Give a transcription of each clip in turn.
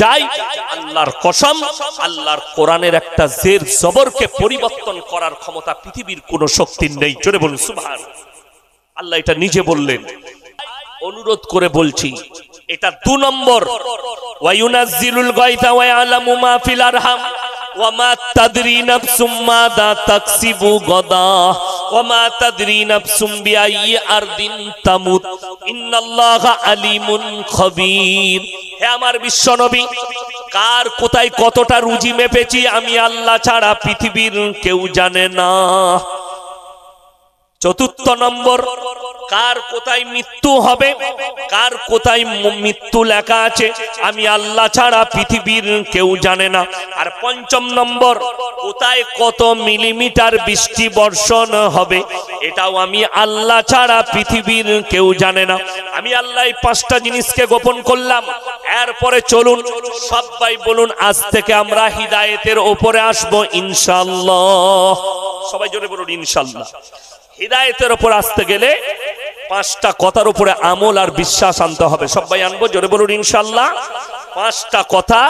যাই আল্লাহর কসম, আল্লাহর কোরআনের একটা জের জবরকে পরিবর্তন করার ক্ষমতা পৃথিবীর কোন শক্তির নেই। জোরে বলুন, সুবহান। আল্লাহ এটা নিজে বললেন। অনুরোধ করে বলছি, এটা দু নম্বর। ওয়ায়ুনাজ্জিলুল গায়থা ওয়া ইয়ালামু মা ফিল আরহাম, ওয়া মা তাদরি নাফসুম মাদা তাকসিবু গাদা, ওয়া মা তাদরি নাফসুম বিআইয়ি আরদিন তামুত ইন্নাল্লাহা আলিমুন খবীর। আমার বিশ্বনবী, কার কোথায় কতটা রুজি মেপেছি আমি আল্লাহ ছাড়া পৃথিবীর কেউ জানে না। চতুর্থ নম্বর কার কোথায় মৃত্যু হবে? কার কোথায় মৃত্যু লেখা আছে? আমি আল্লাহ ছাড়া পৃথিবীর কেউ জানে না। আর পঞ্চম নম্বর, কোথায় কত মিলিমিটার বৃষ্টি বর্ষণ হবে? এটাও আমি আল্লাহ ছাড়া পৃথিবীর কেউ জানে না। আমি আল্লাহ এই পাঁচটা জিনিসকে গোপন করলাম। এরপরে চলুন, সবাই বলুন, আজ থেকে আমরা হিদায়েতের ওপরে আসব ইনশাল্লাহ সবাই জোরে বলুন ইনশাল্লাহ হৃদায়তের ওপর আসতে গেলে পাঁচটা কথার উপরে আমল আর বিশ্বাস আনতে হবে। সবাই আনব, জোরে বলুন ইনশাল্লাহ পাঁচটা কথা,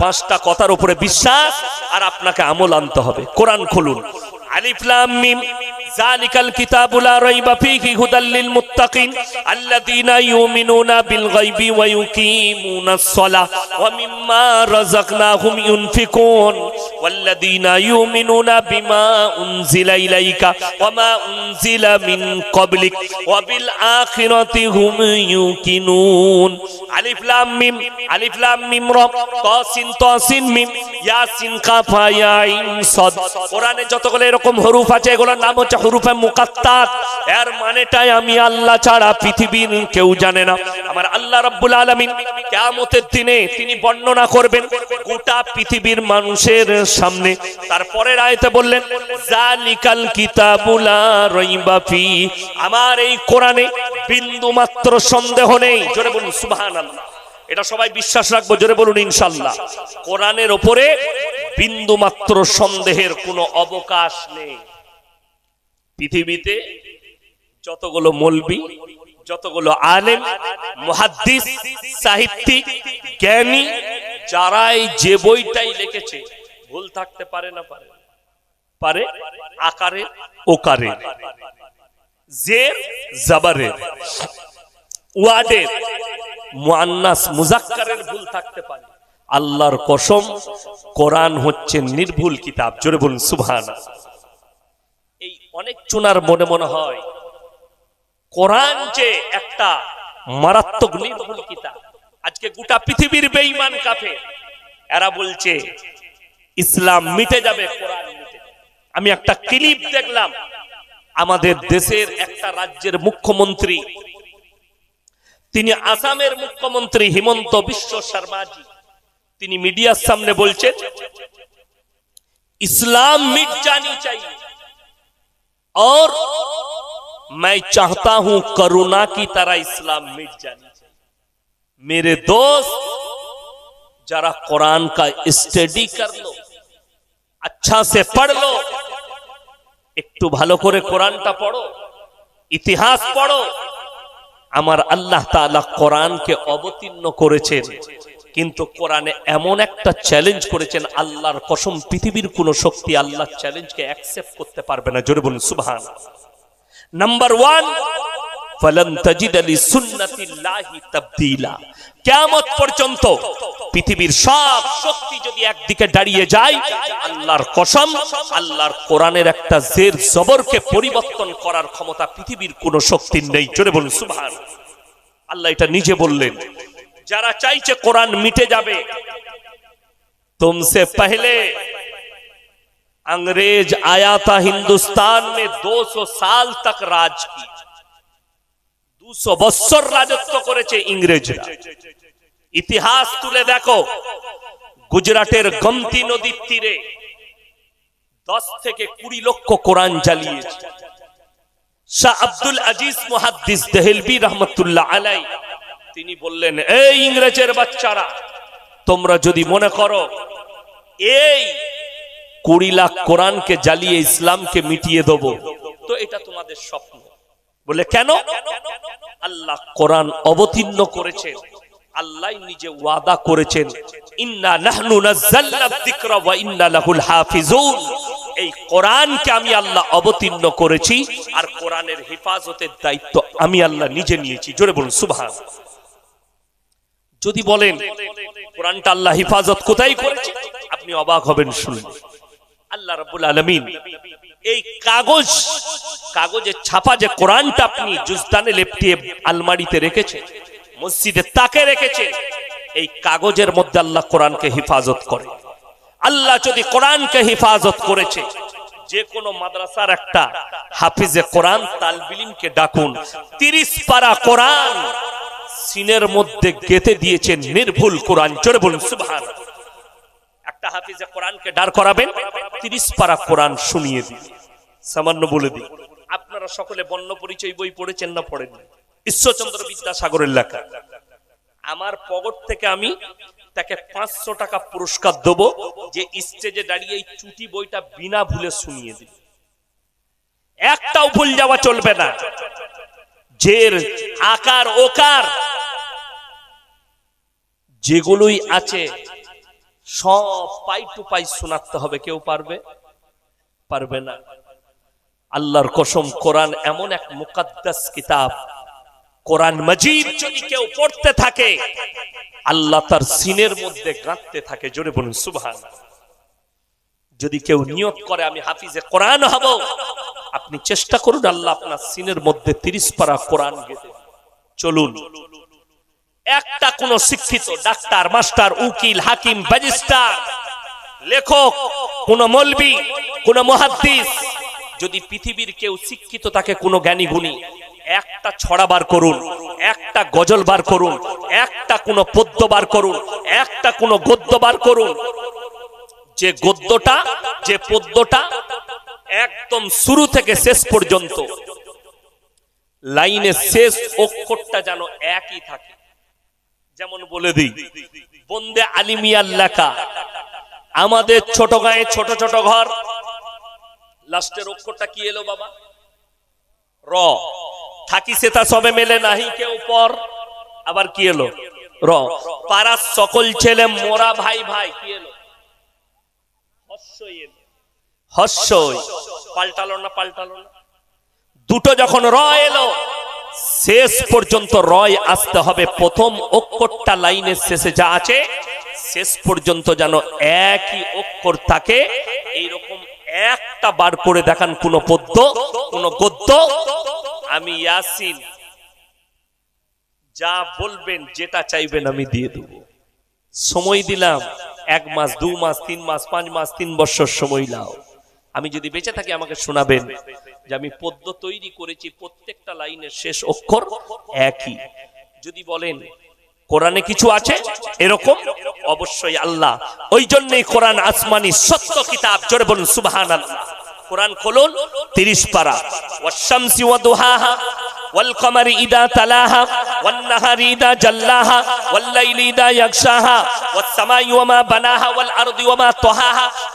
পাঁচটা কথার উপরে বিশ্বাস আর আপনাকে আমল আনতে হবে। কোরআন খুলুন। ألف لام م ذلك الكتاب لا ريب فيه هدى للمتقين. الذين يؤمنون بالغيب ويقيمون الصلاة ومما رزقناهم ينفقون. والذين يؤمنون بما أنزل إليك وما أنزل من قبلك وبالآخرة هم يوقنون. ألف لام م ألف لام م ر طاسين طاسين م আল্লাহ ছাড়া পৃথিবীর কেউ জানে না। আমার আল্লাহ দিনে তিনি বর্ণনা করবেন গোটা পৃথিবীর মানুষের সামনে। তারপরের আয়াতে বললেন আমার এই কোরআনে বিন্দু মাত্র সন্দেহ নেই। জোরে বলুন এটা সবাই বিশ্বাস রাখব, জোরে বলুন ইনশাল্লাহ। কোরআনের ওপরে বিন্দু মাত্র সন্দেহের কোনো অবকাশ নেই। পৃথিবীতে যতগুলো মলবি, যতগুলো আলেম, মুহাদ্দিস সাহিত্যিক জ্ঞানী, যারাই যে বইটাই লিখেছে, ভুল থাকতে পারে না পারে? পারে আকারে ওকারে জের, জাবারের। ওয়ার্ডের মুআন্নাস মুজাক্কারের ভুল থাকতে পারে। আল্লাহর কসম, কোরআন হচ্ছে নির্ভুল কিতাব। জোরে বলুন সুবহান এই অনেক চুনার মনে মনে হয়, কোরআন যে একটা মারাত্মক নির্ভুল কিতাব, আজকে গোটা পৃথিবীর বেঈমান কাফে এরা বলছে, ইসলাম মিটে যাবে, কোরআন। আমি একটা ক্লিপ দেখলাম, আমাদের দেশের একটা রাজ্যের মুখ্যমন্ত্রী তিনি আসামের মুখ্যমন্ত্রী হিমন্ত বিশ্ব শর্মাজি তিনি মিডিয়ার সামনে বলছেন इस्लाम मिट जानी चाहिए और मैं चाहता हूं करुणा की तरह इस्लाम मिट जानी चाहिए मेरे दोस्त जरा कुरान का स्टडी कर लो अच्छा से पढ़ लो একটু ভালো করে কোরআনটা পড়ো ইতিহাস পড়ো আমার আল্লাহ তালা কোরআনকে অবতীর্ণ করেছেন। কিন্তু কোরআনে এমন একটা চ্যালেঞ্জ করেছেন, আল্লাহর কসম, পৃথিবীর কোন শক্তি আল্লাহর চ্যালেঞ্জকে অ্যাকসেপ্ট করতে পারবে না। জরিবুল সুবহান নাম্বার ওয়ান ফলন তাজিদ আলী সুন্নাতিল্লাহি তাবদিলা। কিয়ামত পর্যন্ত পৃথিবীর সব শক্তি যদি একদিকে দাঁড়িয়ে যায় আল্লাহর কসম আল্লাহর কোরআনের একটা জের জবরকে পরিবর্তন করার ক্ষমতা পৃথিবীর কোন শক্তির নেই জোরে বলুন সুবহান আল্লাহ এটা নিজে বললেন যারা চাইছে কোরআন মিটে যাবে तुमसे पहले अंग्रेज आया था हिंदुस्तान में 200 साल तक राज की 200 বছর রাজত্ব করেছে ইংরেজরা ইতিহাস তুলে দেখো। গুজরাটের গমতি নদীর তীরে দশ থেকে কুড়ি লক্ষ কোরআন জ্বালিয়েছে। শাহ আব্দুল আজিজ মুহাদ্দিস দেহেলবি রহমতুল্লাহ আলাই, তিনি বললেন, এই ইংরেজের বাচ্চারা, তোমরা যদি মনে করো, এই কুড়ি লাখ কোরআনকে জ্বালিয়ে ইসলামকে মিটিয়ে দেব, তো এটা তোমাদের স্বপ্ন। বলে, কেন? আল্লাহ কোরআন অবতীর্ণ করেছেন। আল্লাহ নিজে ওয়াদা করেছেন, ইন্না নাহনু নাযালনা যিকরা ওয়া ইন্না লাহুল হাফিজুন। এই কোরআনকে আমি আল্লাহ অবতীর্ণ করেছি আর কোরআনের হেফাজতের দায়িত্ব আমি আল্লাহ নিজে নিয়েছি। জোরে বলুন, সুবহান। যদি বলেন, কোরআনটা আল্লাহ হেফাজত কোথায় করেছে? আপনি অবাক হবেন শুনুন। আল্লাহ রাব্বুল আলামিন এই কাগজ, কাগজের ছাপা যে কোরআনটা আপনি জুজদানে লেপটিয়ে আলমারিতে রেখেছেন মসজিদে তাকে রেখেছে, এই কাগজের মধ্যে আল্লাহ কোরআনকে হেফাজত করে। আল্লাহ যদি কোরআনকে হেফাজত করেছে, যে কোনো মাদ্রাসার একটা হাফিজে কোরআন তালবিলিমকে ডাকুন, তিরিশ পারা কোরআন সিনের মধ্যে গেতে দিয়েছেন নির্ভুল কোরআন, জোরে বলুন, সুবহান। একটা হাফিজে কোরআনকে ডার করাবেন, তিরিশ পারা কোরআন শুনিয়ে দিন। সামান্য বলে দিই আপনারা সকলে বন্য পরিচয় বই পড়েছেন না পড়েন ঈশ্বরচন্দ্র বিদ্যাসাগরের লেখা। আমার পকেট থেকে আমি তাকে পাঁচশো টাকা পুরস্কার দেবো যে স্টেজে দাঁড়িয়ে এই চুটি বইটা বিনা ভুলে শুনিয়ে দিন একটাও ভুল যাওয়া চলবে না। জের আকার ওকার যেগুলোই আছে, সব পাই টু পাই শোনাতে হবে। কেউ পারবে? পারবে না। আল্লাহর কসম, কোরআন এমন এক মুকাদ্দাস কিতাব কোরআন মজিদ যদি কেউ পড়তে থাকে, আল্লাহ তার সিনের মধ্যে গাঁথতে থাকে, জোরে বলুন সুবহান যদি কেউ নিয়োগ করে, আমি হাফিজে কোরআন হব, আপনি চেষ্টা করুন আল্লাহ আপনার সিনের মধ্যে তিরিশ পারা কোরআন চলুন। একটা কোন শিক্ষিত ডাক্তার, মাস্টার, উকিল, হাকিম, ব্যারিস্টার, লেখক, কোন মলবি, কোন মহাদ্দিস, যদি পৃথিবীর কেউ শিক্ষিত, তাকে কোনো জ্ঞানী গুণী একটা ছড়া বার করুন, একটা গজল বার করুন, একটা কোন পদ্য বার করুন, একটা কোন গদ্য বার করুন। যে গদ্যটা, যে পদ্যটা একদম শুরু থেকে শেষ পর্যন্ত, লাইনের শেষ অক্ষরটা যেন একই থাকে। যেমন বলে দিই, বন্দে আলিমিয়ার লেখা, আমাদের ছোট গায়ে ছোট ছোট ঘর। লাস্টের অক্ষরটা কি এলো বাবা? র। থাকি সেটা সবে মেলে নাহি কেউ পর। আবার কি এলো? র। পাড়ার সকল ছেলে মোরা ভাই ভাই, কি এলো? হস্যই পাল্টালো না, পাল্টালো দুটো যখন র এলো, শেষ পর্যন্ত রয় আসতে হবে। প্রথম অক্ষরটা লাইনের শেষে যা আছে, শেষ পর্যন্ত যেন একই অক্ষর থাকে। এইরকম একটা বার করে দেখান কোন পদ্য, কোন গদ্য। আমি ইয়াসিন। যা বলবেন, যেটা চাইবেন আমি দিয়ে দেব। সময় দিলাম, এক মাস, দু মাস, তিন মাস, পাঁচ মাস, তিন বছর সময় লাও আমি যদি বেঁচে থাকি, আমাকে শোনাবেন যে আমি পদ্য তৈরি করেছি, প্রত্যেকটা লাইনের শেষ অক্ষর একই। যদি বলেন, কোরআনে কিছু আছে? এরকম? অবশ্যই আল্লাহ। ওই জন্যই কোরআন আসমানি সত্য কিতাব, জোরে বলুন সুবাহান আল্লাহ কোরআন খুলুন, তিরিশ পারা। ওয়াশামসি ওয়া দুহাহা ওয়াল কমারি ইদা তালাহা ওয়ান নাহারি ইদা জাল্লাহা ওয়াল লাইলি ইদা ওয়াস সামাই ওয়া মা বানাহা ওয়াল আরদি ওয়া মা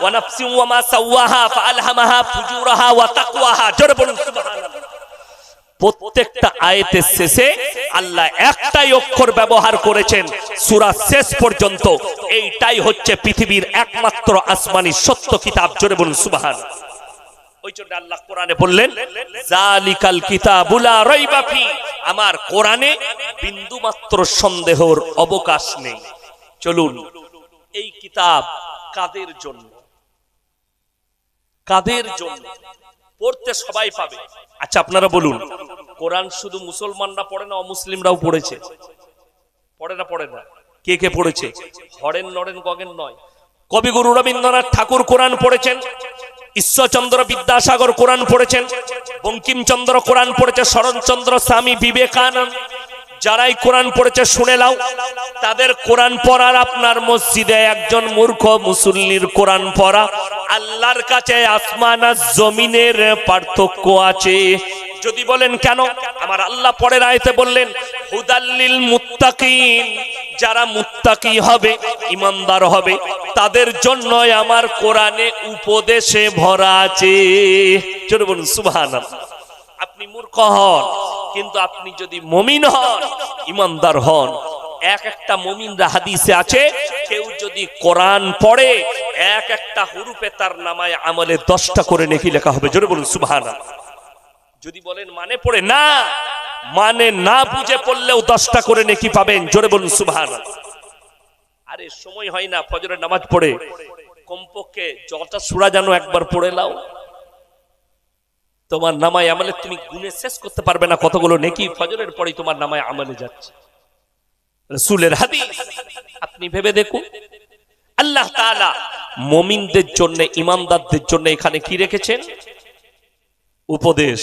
ওয়া নাফসি ওয়া মা সাওয়াহা ফুজুরাহা ওয়া তাকওয়াহা। জোরে বলুন। প্রত্যেকটা আয়াতের শেষে আল্লাহ একটাই অক্ষর ব্যবহার করেছেন, সুরা শেষ পর্যন্ত। এইটাই হচ্ছে পৃথিবীর একমাত্র আসমানি সত্য কিতাব। জোরে বলুন, সুবাহান। ওই জন্য আল্লাহ কোরআনে বললেন, জালিকাল কিতাবুলা রাইবা ফি। আমার কোরআনে বিন্দু মাত্র সন্দেহর অবকাশ নেই। চলুন, এই কিতাব কাদের জন্য? কাদের জন্য? পড়তে সবাই পাবে। আচ্ছা আপনারা বলুন, কোরআন শুধু মুসলমানরা পড়ে না, অমুসলিমরাও পড়েছে? পড়ে না পড়ে না? কে কে পড়েছে? হরেন নরেন, গগেন নয়। কবিগুরু রবীন্দ্রনাথ ঠাকুর কোরআন পড়েছেন। ঈশ্বরচন্দ্র বিদ্যাসাগর কোরআন পড়েছেন, বঙ্কিমচন্দ্র কোরআন পড়েছে শরণচন্দ্র স্বামী বিবেকানন্দ। যারাই কোরআন পড়েছে, শুনে লাও তাদের কোরআন পড়ার আপনার মসজিদে একজন মূর্খ মুসল্লির কোরআন পড়া। আল্লাহর কাছে আসমান আর জমিনের পার্থক্য আছে। যদি বলেন, কেন? আমার আল্লাহ পরের আয়তে বললেন, হুদাল্লিল মুত্তাকিন, যারা মুত্তাকি হবে, ইমানদার হবে তাদের জন্যই আমার কোরআনে উপদেশে ভরা আছে। চলে বলুন, সুবহানাল্লাহ। আপনি মূর্খ হন, কিন্তু আপনি যদি মমিন হন, ইমানদার হন, এক একটা মমিনরা হাদিসে আছে, কেউ যদি কোরআন পড়ে, এক একটা হুরুপে তার নামায় আমলে দশটা করে নেকি লেখা হবে। জোরে বলুন সুবহান যদি বলেন মানে পড়ে না মানে না বুঝে পড়লেও দশটা করে নেকি পাবেন। জোরে বলুন সুবহান আরে সময় হয় না, ফজরের নামাজ পড়ে। কমপক্ষে জলটা সুরা জানো একবার পড়ে লাও তোমার নামায় আমলে তুমি গুনে শেষ করতে পারবে না কতগুলো নেকি, ফজরের পরেই তোমার নামায় আমলে যাচ্ছে। রসুলের হাদিস, আপনি ভেবে দেখুন। আল্লাহ তাআলা মমিনদের জন্য, ইমানদারদের জন্য এখানে কি রেখেছেন? উপদেশ।